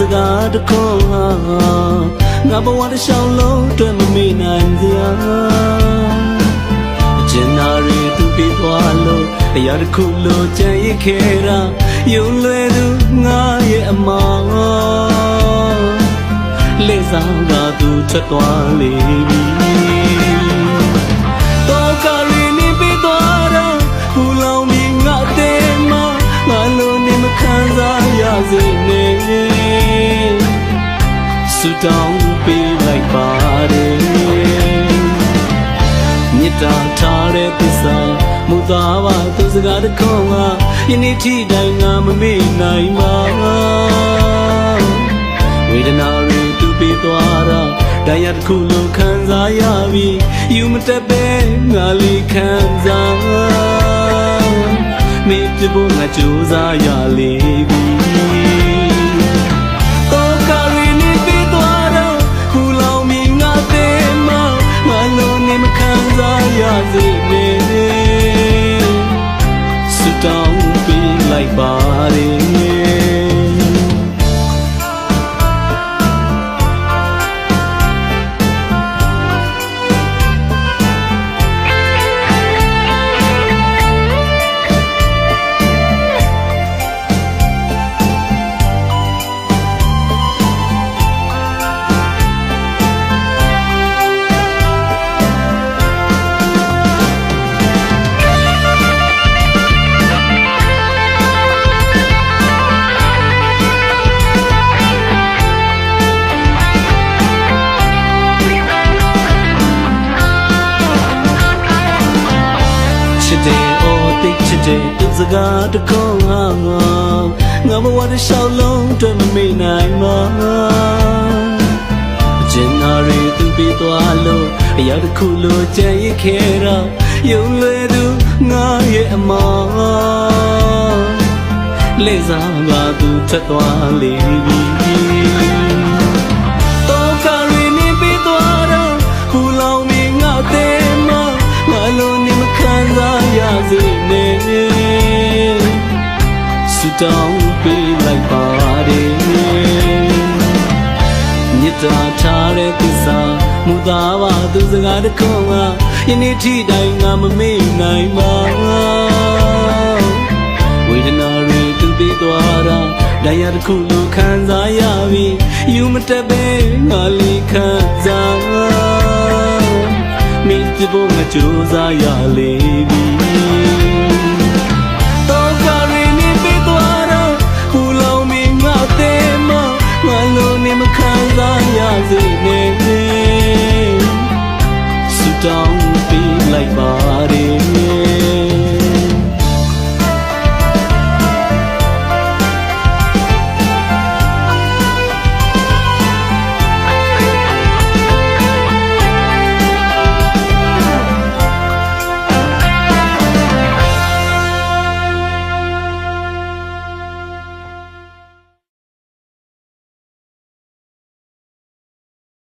စကားတစ်ခုဟာငါဘဝတစ်လျှောက်လုံးတွေ့မမေ့နိုင်စရာအကျဉ်းနာရီသူပြေးသွားလို့အရာတစ်ခုလိုကြံ့ရခဲ့တာယုံလွယ်သူငါရဲ့အမောင်လေဆောင်ကသူထွက်သွားလေပြီ ဆူတောင်းပေးလိုက်ပါတယ်မြစ်တာထားတဲ့သစ္စာမူသားပါသူစကားတစ်ခုကယနေ့ထိတိုင်ငါမမေ့နိုင်ပါဝေဒနာတွေသူပေးသွားတာတရားတစ်ခုလုံးခံစားရပြီယူမတက်ပဲငါလေးခံစားမေ့ပြဖို့ငါကြိုးစားရလေပြီ စ်တယ်အော်တိတ်ချစ်တယ်သူစကားတစ်ခုငါငါငါဘဝတစ်လျှောက်လုံးတွေ့မမေ့နိုင်မှာအကျဉ်းနာရီသူပြီးသွားလို့အရာတစ်ခုလိုကြံ့ရခဲ့တော့ယုံလွယ်သူငါရဲ့အမောင်လေစားကသူထွက်သွားလေပြီ တောင်းပေးလိုက်ပါတယ်မြစ်တာထားတဲ့သစ္စာမူသားပါသူစကားတစ်ခုကယနေ့ထိတိုင်ငါမမေ့နိုင်ပါဝေဒနာတွေသူပေးသွားတာတရားတစ်ခုလိုခံစားရပြီယူမတက်ပဲငါလေးခံစားမင်းပြဖို့ငါကြိုးစားရလေပြီ don't